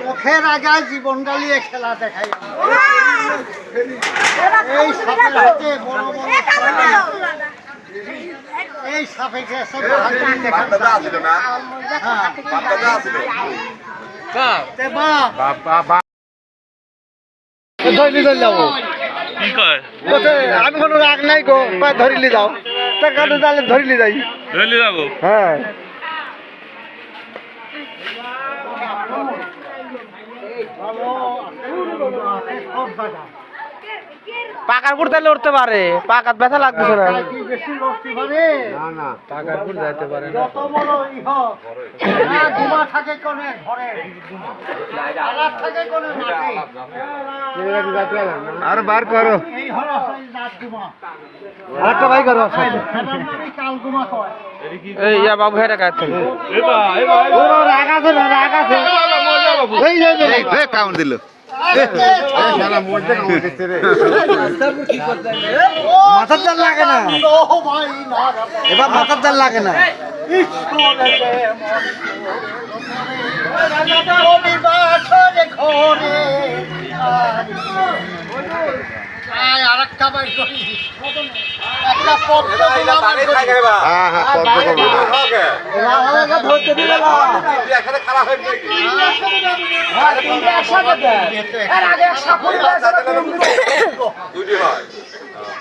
মুখের আগে জীবনটা নিয়ে খেলা দেখাই এই সাপের হাতে বড় বড় এই সাপে গেছে ধরিলি ধরে যাব। কি কয়? আমি কোনো রাগ নাই গো ধরিলি যাও? তা কারও তাহলে ধরিলি যাই। ধরলি যাব? হ্যাঁ। পাকার পুর তাহলে উঠতে পারে। পাকাত ব্যথা লাগতেছে না। বেশি পাকার পুর যাইতে পারে যত বড় ইহ না ঘুমা থাকে কোনে ঘরে? আলাদ থাকে কোনে মাঠে? আর বার করো। আরেকটা ভাই করো সেটার নামই কাল ঘুমা কয় এই ইয়া বাবু হেরে কাজ থেকে রাগ আছে না রাগ আছে। এই কাউন্ট দিল। মাথার জাল লাগে না ও ভাই না এবার মাথার জাল লাগে না করি একটা পত্র হ্যাঁ হ্যাঁ হয়ে দুটি হয়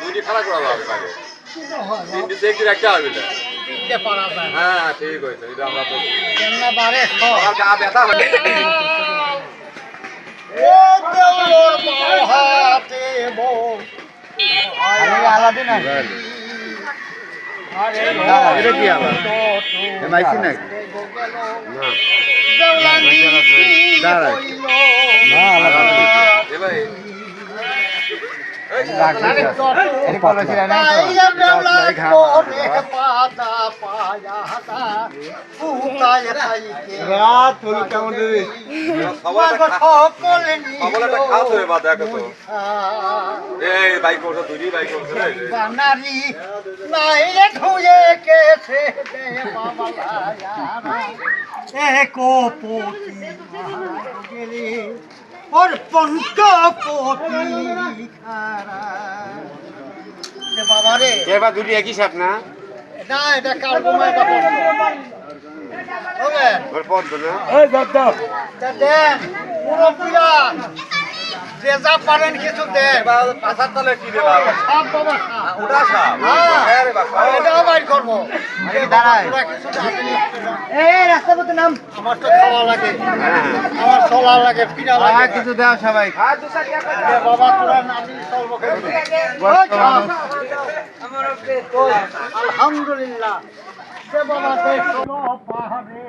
দুটি খারাপ করা তিনটি চেক একটা হবে হ্যাঁ ঠিক হয়েছে এটা আমরা তো গা ব্যথা হয় ও দেউর মহাতে বো আলাদা না এটা কি আবার এমআইসি নাকি দাঁড়ায় এই বাইক করছ দুটি বাইক করছ বানারি নাই রে ধুয়ে কেছে দে বাবা এ কোপতি গেলে ওর খারা। বাবা রে। এবার দুটি একই সাপ না? না এটা ঘুমায় বাবা হবে ওর। পদ্ম না? তা দেন মুরব্বীরা। যে যা পারেন কিছু দেন পাশার তলে কি দেবা সাপ বাবা ওটা সাপ। হ্যাঁ। হ্যাঁ রে বাবা। এটাও বাইর করব। দাঁড়ায়। তোরা কিছু জানিস না। আমার তো খাওয়া লাগে। আমার চলা লাগে ফিরা লাগে। কিছু দেওয়া সবাই। এ বাবা তোরা নামি চলবো। ওই, আলহামদুলিল্লাহ। সে বাবা দেখল পাহাড়ে।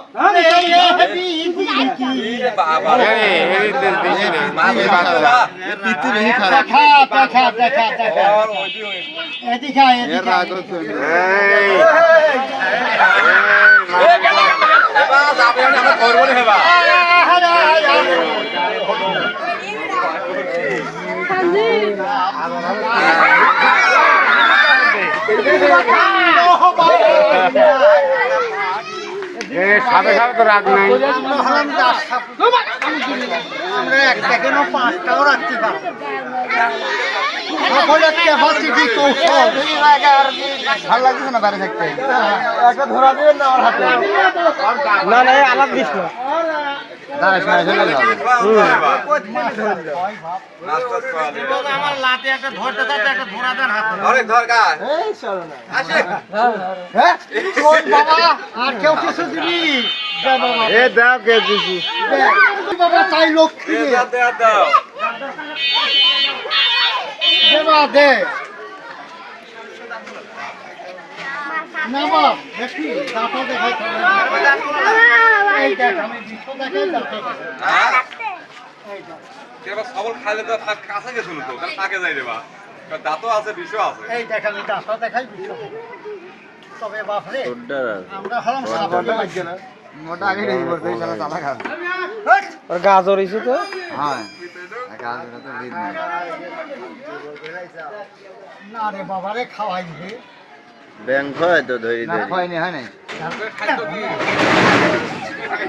দেখা দেখা দেখা আয়। সাপে সাপে তো রাগ নাই। আমরা একটা কেন পাঁচটাও রাখতে পারব। সকলের ক্যাপাসিটি কৌশল? ভালো লাগছে না বাইরে থাকতে একটা ধরা দিয়ে না আমার হাতে। না না এই দিস না। আর কেউ কিছু দিবি? এ দাও কে দিছি বাবা তাই লক্ষ্মী। দে দে দে বাবা দে না বাপ দেখি দাঁতও দেখাই এই দেখ আমি বিশ্ব দেখাই দাঁতও হ্যাঁ এবার সবল খাইলে তো থাক কাছে গেছিল তো কারণ থাকে যাই রে বা দাঁতও আছে আছে। এই দেখ আমি দাঁতও দেখাই বিশ্ব তবে বাপ রে আমরা হলাম সাবধান লাগছে না? মোটা আগে রেডি করতে চলো চালা খান ওর গাজর তো? হ্যাঁ। কাজ তো ভিড় না রে বাবা রে খাওয়াই রে ব্যাং খায় তো ধরি ধরি। হয়নি হয় নাই।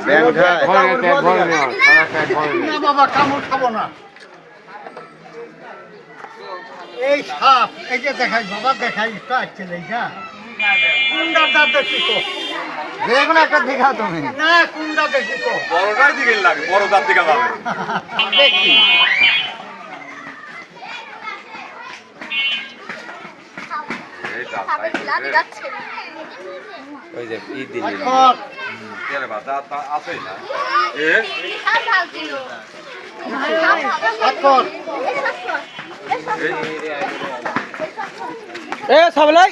ব্যাং খায় ভরে পেট ভরে নেওয়া সারা পেট না বাবা কামড় খাব না। এই সাপ এই যে দেখাই বাবা দেখাই তো আসছে এইটা কুন্ডার দাঁত দেখি তো। যে কোনো একটা দেখাও তুমি। না কুন্ডা দেখি তো। বড়টাই দিকে লাগে বড় দাঁত দিকে যাবে দেখি। ওই যে ই দিলি। আছেই না। এ? সাবলাই